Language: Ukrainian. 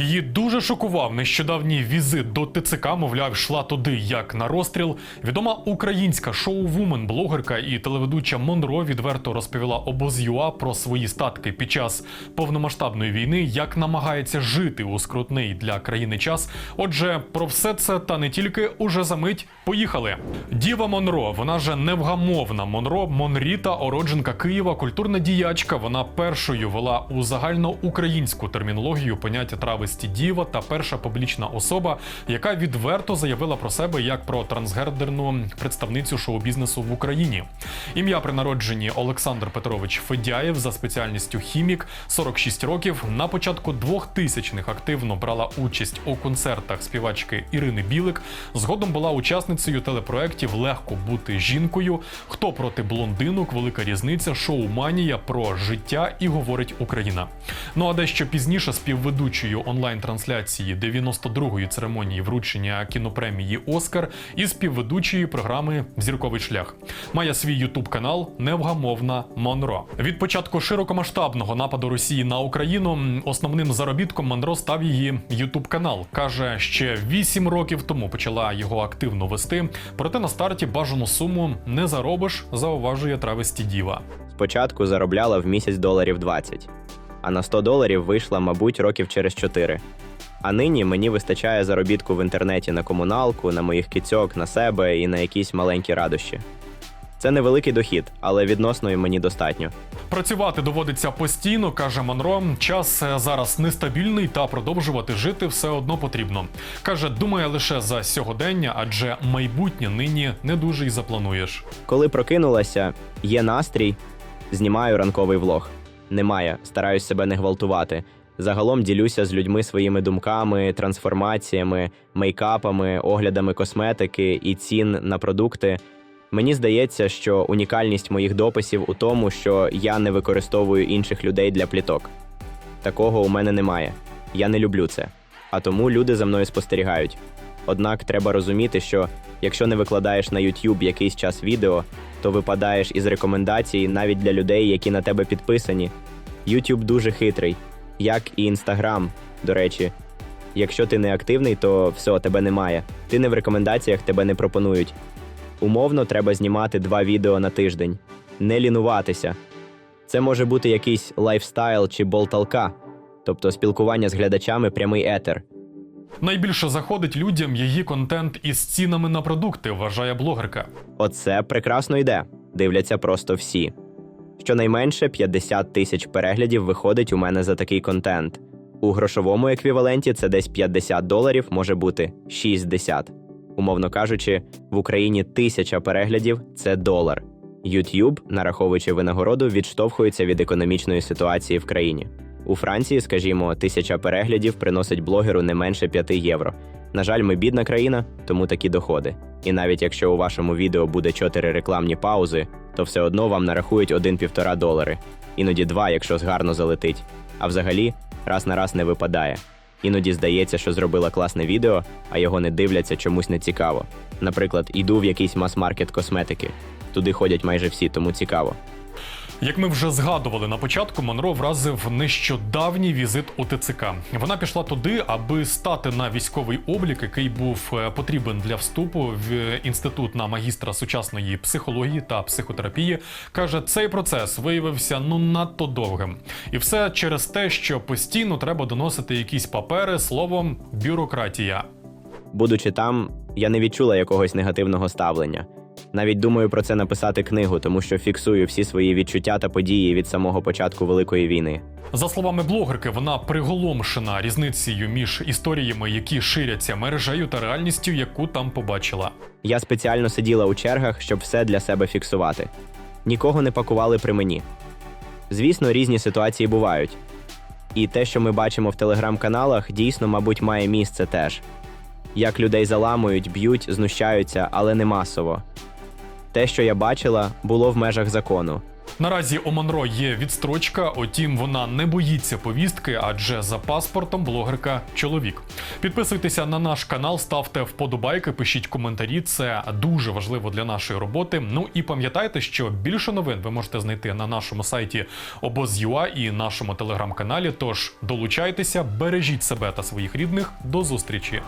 Її дуже шокував нещодавній візит до ТЦК, мовляв, йшла туди як на розстріл. Відома українська шоу-вумен, блогерка і телеведуча Монро відверто розповіла обоз.ЮА про свої статки під час повномасштабної війни, як намагається жити у скрутний для країни час. Отже, про все це та не тільки уже за мить поїхали. Діва Монро, вона же невгамовна Монро, Монріта, ородженка Києва, культурна діячка. Вона першою вела у загальноукраїнську термінологію поняття трависті діва та перша публічна особа, яка відверто заявила про себе як про трансгендерну представницю шоу-бізнесу в Україні. Ім'я при народженні Олександр Петрович Федяєв за спеціальністю хімік, 46 років. На початку 2000-х активно брала участь у концертах співачки Ірини Білик. Згодом була учасницею телепроєктів Легко бути жінкою. Хто проти блондинок? Велика різниця, шоу Манія про життя і говорить Україна. Ну а дещо пізніше співведучою онлайн-трансляції 92-ї церемонії вручення кінопремії Оскар і співведучої програми Зірковий шлях. Має свій ютуб канал Невгамовна Монро. Від початку широкомасштабного нападу Росії на Україну основним заробітком Монро став її ютуб канал. каже, ще 8 років тому почала його активно вести. Проте на старті бажану суму не заробиш, зауважує травесті діва. Спочатку заробляла в місяць доларів 20, а на 100 доларів вийшла, мабуть, років через 4. А нині мені вистачає заробітку в інтернеті на комуналку, на моїх кицьок, на себе і на якісь маленькі радощі. Це невеликий дохід, але відносно і мені достатньо. Працювати доводиться постійно, каже Монро. Час е, зараз нестабільний та продовжувати жити все одно потрібно. Каже, думає лише за сьогодення, адже майбутнє нині не дуже й заплануєш. Коли прокинулася, є настрій, знімаю ранковий влог. Немає, стараюсь себе не гвалтувати. Загалом ділюся з людьми своїми думками, трансформаціями, мейкапами, оглядами косметики і цін на продукти. Мені здається, що унікальність моїх дописів у тому, що я не використовую інших людей для пліток. Такого у мене немає. Я не люблю це. А тому люди за мною спостерігають. Однак треба розуміти, що якщо не викладаєш на YouTube якийсь час відео, то випадаєш із рекомендацій навіть для людей, які на тебе підписані. YouTube дуже хитрий, як і Instagram, до речі. Якщо ти не активний, то все, тебе немає. Ти не в рекомендаціях, тебе не пропонують. Умовно треба знімати два відео на тиждень. Не лінуватися. Це може бути якийсь лайфстайл чи болталка, тобто спілкування з глядачами прямий етер. Найбільше заходить людям її контент із цінами на продукти, вважає блогерка. Оце прекрасно йде. Дивляться просто всі. Щонайменше 50 тисяч переглядів виходить у мене за такий контент. У грошовому еквіваленті це десь 50 доларів, може бути 60. Умовно кажучи, в Україні тисяча переглядів це долар. YouTube, нараховуючи винагороду, відштовхується від економічної ситуації в країні. У Франції, скажімо, тисяча переглядів приносить блогеру не менше 5 євро. На жаль, ми бідна країна, тому такі доходи. І навіть якщо у вашому відео буде 4 рекламні паузи, то все одно вам нарахують 1-1,5 долари, іноді 2, якщо гарно залетить. А взагалі, раз на раз не випадає. Іноді здається, що зробила класне відео, а його не дивляться чомусь не цікаво. Наприклад, йду в якийсь мас-маркет косметики. Туди ходять майже всі, тому цікаво. Як ми вже згадували на початку, Монро вразив нещодавній візит у ТЦК. Вона пішла туди, аби стати на військовий облік, який був е, потрібен для вступу в інститут на магістра сучасної психології та психотерапії. каже, цей процес виявився ну надто довгим, і все через те, що постійно треба доносити якісь папери словом бюрократія. Будучи там, я не відчула якогось негативного ставлення. Навіть думаю про це написати книгу, тому що фіксую всі свої відчуття та події від самого початку Великої війни. За словами блогерки, вона приголомшена різницею між історіями, які ширяться мережею, та реальністю, яку там побачила. Я спеціально сиділа у чергах, щоб все для себе фіксувати. Нікого не пакували при мені. Звісно, різні ситуації бувають. І те, що ми бачимо в телеграм-каналах, дійсно, мабуть, має місце теж. Як людей заламують, б'ють, знущаються, але не масово. Те, що я бачила, було в межах закону. Наразі у Монро є відстрочка, утім вона не боїться повістки, адже за паспортом блогерка чоловік. Підписуйтеся на наш канал, ставте вподобайки, пишіть коментарі. Це дуже важливо для нашої роботи. Ну і пам'ятайте, що більше новин ви можете знайти на нашому сайті Обоз.ua і нашому телеграм-каналі. Тож долучайтеся, бережіть себе та своїх рідних. До зустрічі.